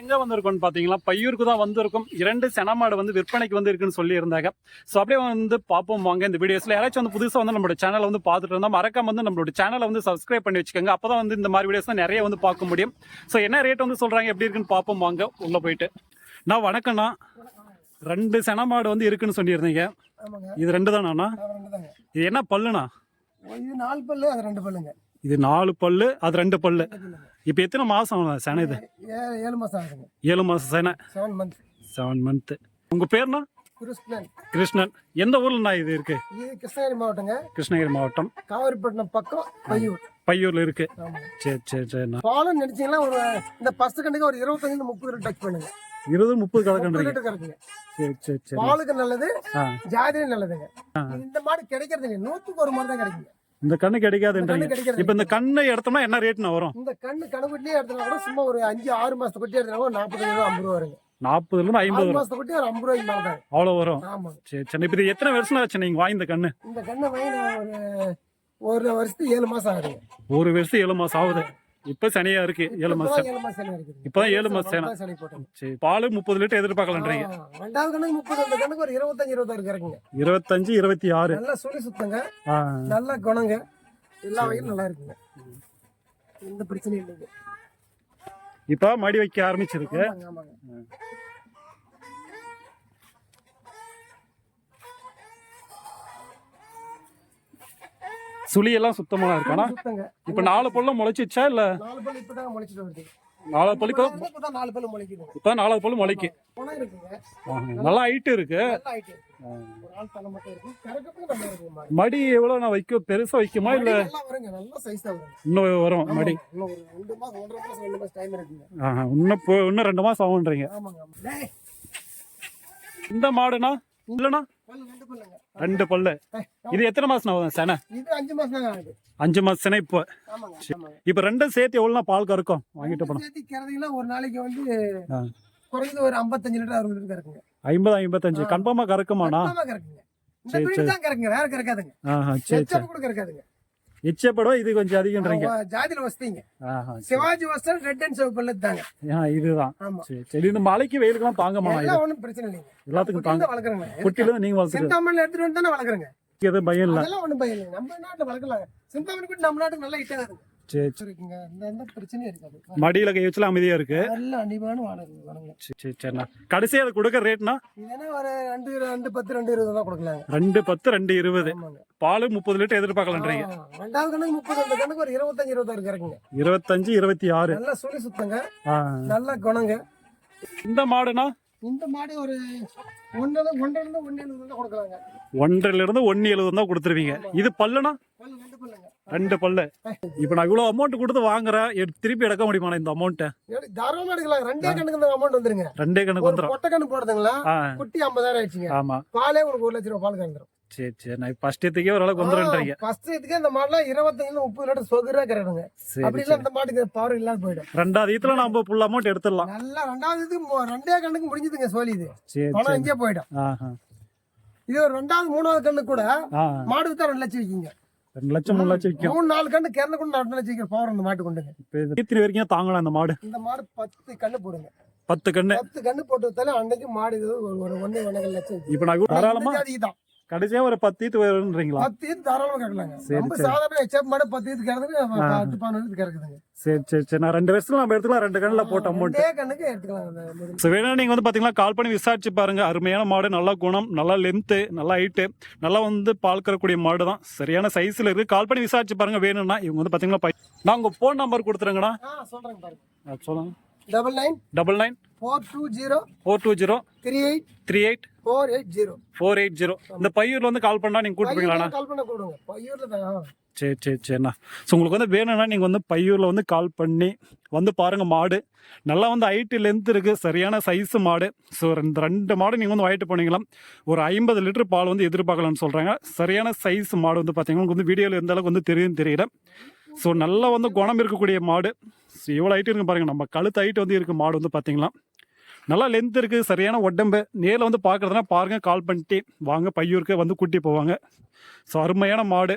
எங்க வந்திருக்கோம்னு பாத்தீங்களா? பையூருக்கு தான் வந்திருக்கும். இரண்டு செனமாடு வந்து விற்பனைக்கு வந்து இருக்குன்னு சொல்லி இருந்தாங்க ஸோ அப்படியே வந்து பார்ப்போம் வாங்க இந்த வீடியோஸ்ல. யாராச்சும் வந்து புதுசா வந்து நம்மளோட சேனலை வந்து பார்த்துட்டு இருந்தா மறக்காம வந்து நம்மளோட சேனலை வந்து சப்ஸ்கிரைப் பண்ணி வச்சுக்கோங்க. அப்பதான் வந்து இந்த மாதிரி வீடியோஸ் நிறைய வந்து பார்க்க முடியும். ஸோ என்ன ரேட் வந்து சொல்றாங்க? எப்படி இருக்குன்னு பார்ப்போம் வாங்க. உள்ள போயிட்டு. நான் வணக்கம்ண்ணா. ரெண்டு செனமாடு வந்து இருக்குன்னு சொல்லியிருந்தீங்க. இது ரெண்டு தானா தாங்க. இது என்ன பல்லுண்ணா? இது நாலு பல்லு அது ரெண்டு பல்லுங்க. இது நாலு பல்லு அது ரெண்டு பல்லு. இப்போ எத்தனை மாசம் சென இது? ஏழு மாசம் ஆகுதுங்க. ஏழு மாசம் சென. செவன் மந்த் செவன் மந்த் உங்க பேர்னா? கிருஷ்ணன். கிருஷ்ணன். எந்த ஊர்லண்ணா இது இருக்கு? இது கிருஷ்ணகிரி மாவட்டங்க. கிருஷ்ணகிரி மாவட்டம். காவிரிப்பட்டினம் பக்கம் பையூர். பையூர்ல இருக்கு. சரி சரி சரிண்ணா பாலும் நினைச்சீங்கன்னா ஒரு இந்த ஃபர்ஸ்ட் கண்டுக்கு ஒரு இருபத்தஞ்சு முப்பது லிட்டர் டச் பண்ணுங்க. இருபது முப்பது லிட்டர் கறக்குங்க சரி சரி சரி. பாலுக்கு நல்லது ஜாதியும் நல்லதுங்க. இந்த மாடு கிடைக்கிறது இல்லைங்க நூத்துக்கு ஒரு மாடு தான் கிடைக்குங்க. இந்த கண்ணு கிடைக்காதுன்றீங்க. கிடைக்கிறது இப்போ இந்த கண்ணை எடுத்தோம்னா என்ன ரேட்னா வரும்? இந்த கண்ணு கணக்குட்டிலே எடுத்தா கூட சும்மா ஒரு அஞ்சு ஆறு மாசத்து குட்டி எடுத்தா கூட நாற்பத்தஞ்சு ரூபா ஐம்பது ரூபா வருங்க நாற்பதுல இருந்து ஐம்பது மாசத்து குட்டி ஒரு ஐம்பது ரூபாய்க்கு மேல தான். அவ்வளோ வரும். ஆமாங்க சரி சரி. இப்போ இது எத்தனை வருஷம் ஆச்சு நீங்க வாங்கி இந்த கண்ணு? இந்த கண்ணை வாங்கி நான் ஒரு ஒரு வருஷத்துக்கு ஏழு மாசம் ஆகுதுங்க ஒரு வருஷம் ஏழு மாசம் ஆகுது. இப்போ சனியா இருக்கு. ஏழு மாசம். ஏழு மாசம் இருக்குது. இப்பதான் ஏழு மாசம் சேனை. சனி போட்டோம் சரி பால் முப்பது லிட்டர் எதிர்பார்க்கலான்றீங்க. ரெண்டாவது கணக்கு முப்பது அந்த கணக்கு ஒரு இருபத்தஞ்சு இருபத்தாறு கறக்குங்க. இருபத்தஞ்சு இருபத்தி ஆறு. நல்லா சுழி சுத்தங்க. நல்ல குணங்க. எல்லா வகையும் நல்லா இருக்குங்க. எந்த பிரச்சனையும் இல்லைங்க. இப்போ மடி வைக்க ஆரம்பிச்சிருக்கு. ஆமாங்க ஆமாங்க சுழி எல்லாம் சுத்தமா இருக்கானா சுத்தங்க. இப்போ நாலு பல்லும் முளைச்சிச்சா இல்ல? நாலு பல்லு இப்பதான் முளைச்சிட்டு வருது. நாலு பல்லுக்கு இப்பதான் நாலு பல்லு முளைக்குது. இப்போ நாலாவது பல்லு முளைக்கு. நல்லா ஹைட்டு இருக்கு. இருக்கு. மாடு. எவ்வளவு நான் வைக்க பெருசா வைக்குமா இல்ல? இன்னும் வரும் மடி. இன்னும் இன்னும் ரெண்டு மாசம் ஆகுன்றீங்க இந்த மாடுனா? இல்லனா பல்லு ரெண்டு பல்லு இது எத்தனை மாசம் ஆகுது செனை? அஞ்சு மாசம் அஞ்சு மாசம் செனை இப்போ. இப்போ ரெண்டும் சேர்த்து எவ்வளவு பால் கறக்கும்? வாங்கிட்டு போனோம் சேர்த்து ஒரு நாளைக்கு வந்து. குறைஞ்சது ஒரு ஐம்பத்தஞ்சு லிட்டர் அறுபது லிட்டர் கறக்குங்க. ஐம்பது ஐம்பத்தஞ்சு. கன்ஃபார்மா கறக்குமாண்ணா? கறக்குங்க. சரி, கறக்குங்க. வேற கறக்காதுங்க. சரி சரி. கூட கறக்காதுங்க. எச்சப்படவா இது கொஞ்சம் அதிகம்ன்றீங்க. ஜாதியில வசதிங்க. சிவாஜி வஸ்தர் ரெட் அண்ட் சிவப்பு தாங்க. இதுதான். சரி இந்த மலைக்கு வெயிலுக்குலாம் தாங்க மாட்டா இது. எல்லாம் ஒண்ணும் பிரச்சனை இல்லைங்க. எல்லாத்துக்கும் தாங்க. வளர்க்குறேங்க. குட்டில நீங்க வளர்த்துறது சிந்தாமணி எடுத்துட்டு வந்து தானே வளர்க்குறேங்க. எதுவும் பயம் இல்ல. அதெல்லாம் ஒண்ணும் பயம் இல்லைங்க. நம்ம நாட்டுல வளர்க்கலாங்க சிந்தாமணி குட்டி நம்ம நாட்டுக்கு நல்லா இட்டா இருக்குங்க சரி இருக்குங்க இந்த எந்த பிரச்சனையும் இருக்காது. மடியில கை வச்சுலாம் அமைதியா இருக்கு. நல்ல அன்னிப்பான வாடகை சரி சரி சரிண்ணா. கடைசியா அது கொடுக்குற ரேட்னா? இதனா ஒரு ரெண்டு ரெண்டு பத்து ரெண்டு இருபது தான் கொடுக்கலாங்க. ரெண்டு பத்து ரெண்டு இருபது. பால் முப்பது லிட்டர் எதிர்பார்க்கலான்றீங்க. ரெண்டாவது கணக்கு முப்பது அந்த கணக்கு ஒரு இருபத்தஞ்சு இருபத்தாறு கறக்குங்க. இருபத்தஞ்சு இருபத்தி ஆறு. நல்ல சுழி சுத்தங்க. நல்ல குணங்க. இந்த மாடுனா? இந்த மாடு ஒரு ஒன்று ஒன்றரை இருந்து ஒன்று எழுபது தான் கொடுக்கலாங்க. ஒன்றரைல இருந்து ஒன்னு எழுபது தான் கொடுத்துருவீங்க. இது பல்லுனா? பல்லு ரெண்டு பல்லுங்க. ரெண்டு பல்லு. இப்போ நான் இவ்வளவு அமௌண்ட் கொடுத்து வாங்குறேன். திருப்பி எடுக்க முடியுமா இந்த எப்படி தாராளமா எடுக்கலாம். ரெண்டே கணக்கு இந்த அமௌண்ட் வந்துருங்க. ரெண்டே கணக்கு ஒரு வந்துடும் பொட்டை கணக்கு போடுதுங்களா ஆ. குட்டி ஐம்பதாயிரம் ஆயிடுச்சுங்க. ஆமா. பாலே உங்களுக்கு ஒரு லட்ச ரூபா பால் கறந்துரும். சரி சரி. நான் ஃபர்ஸ்ட் இதுக்கே ஓரளவுக்கு வந்துடுன்றீங்க ஃபர்ஸ்ட் இதுக்கே இந்த மாடுலாம் இருபத்தஞ்சுல முப்பது லிட்டர் சொகுரா சரி அப்படி இல்ல இந்த மாட்டுக்கு பவர் இல்லாம போயிடும். ரெண்டாவது இதுல நம்ம ஃபுல் அமௌண்ட் எடுத்துடலாம். நல்லா ரெண்டாவது இது ரெண்டே கண்ணுக்கு முடிஞ்சதுங்க சோழி இது. பணம் இங்கே போயிடும். இது ஒரு ரெண்டாவது மூணாவது கண்ணு கூட மாடுக்கு தான் ரெண்டு லட்சம் விற்கிங்க ரெண்டு லட்சம் மூணு லட்சம் விற்கும் மூணு நாலு கண்ணு கிறந்து கூட ரெண்டு லட்சம் பவர் அந்த மாட்டு கொண்டுங்க இப்போ இது எத்தனை வரைக்கும் தாங்கலாம் இந்த மாடு? இந்த மாடு பத்து கண்ணு போடுங்க. பத்து கண்ணு பத்து கண்ணு போட்டு வித்தாலே அன்னைக்கு மாடு ஒரு ஒன்றரை லட்சம். இப்போ நான் தான். கடைசியா ஒரு பத்து ஈத்து பத்து ஈத்து தாராளமா நம்ம சரி. சாதாரண எச்சப் மாடு பத்து ஈத்து கறதுக்கு பத்து கறக்குதுங்க சரி சரி சரி. நான் ரெண்டு வருஷத்துல நம்ம எடுத்துக்கலாம். ரெண்டு கண்ணில் போட்ட அமௌண்ட் கண்ணுக்கு எடுத்துக்கலாம். ஸோ வேணா நீங்கள் வந்து பார்த்தீங்கன்னா கால் பண்ணி விசாரிச்சு பாருங்க. அருமையான மாடு நல்ல குணம் நல்லா லென்த்து நல்லா ஹைட்டு நல்லா வந்து பால் கறக்கூடிய மாடு தான் சரியான சைஸில் இருக்குது கால் பண்ணி விசாரிச்சு பாருங்க வேணும்னா. இவங்க வந்து பார்த்தீங்கன்னா நான் உங்கள் ஃபோன் நம்பர் கொடுத்துருங்கண்ணா பாருங்க. அது சொல்லுங்க. Double nine double nine four two zero four two zero three eight three eight four eight zero four eight zero இந்த பையூரில் வந்து கால் பண்ணால் நீங்கள் கூப்பிட்டுப்பீங்களாண்ணா கால் பண்ண கூடுங்க பையூர்ல தான். சரி சரி சரிண்ணா. ஸோ உங்களுக்கு வந்து வேணும்னா நீங்கள் வந்து பையூரில் வந்து கால் பண்ணி வந்து பாருங்கள் மாடு. நல்லா வந்து ஹைட்டு லென்த் இருக்குது சரியான சைஸு மாடு. ஸோ ரெண்டு ரெண்டு மாடு நீங்கள் வந்து வாங்கிட்டு போனீங்களா ஒரு ஐம்பது லிட்டர் பால் வந்து எதிர்பார்க்கலாம்னு சொல்கிறாங்க சரியான சைஸ் மாடு வந்து பார்த்தீங்கன்னா உங்களுக்கு வந்து வீடியோவில் எந்த அளவுக்கு வந்து தெரியும் தெரியல. ஸோ நல்லா வந்து குணம் இருக்கக்கூடிய மாடு. ஸோ எவ்வளோ ஹைட்டு இருக்கு பாருங்கள் நம்ம கழுத்து ஹைட்டு வந்து இருக்குது மாடு வந்து பார்த்தீங்களா நல்லா லென்த் இருக்குது சரியான உடம்பு. நேரில் வந்து பார்க்குறதுனா பாருங்கள் கால் பண்ணிட்டு வாங்க. பையூருக்கு வந்து கூட்டி போவாங்க. ஸோ அருமையான மாடு.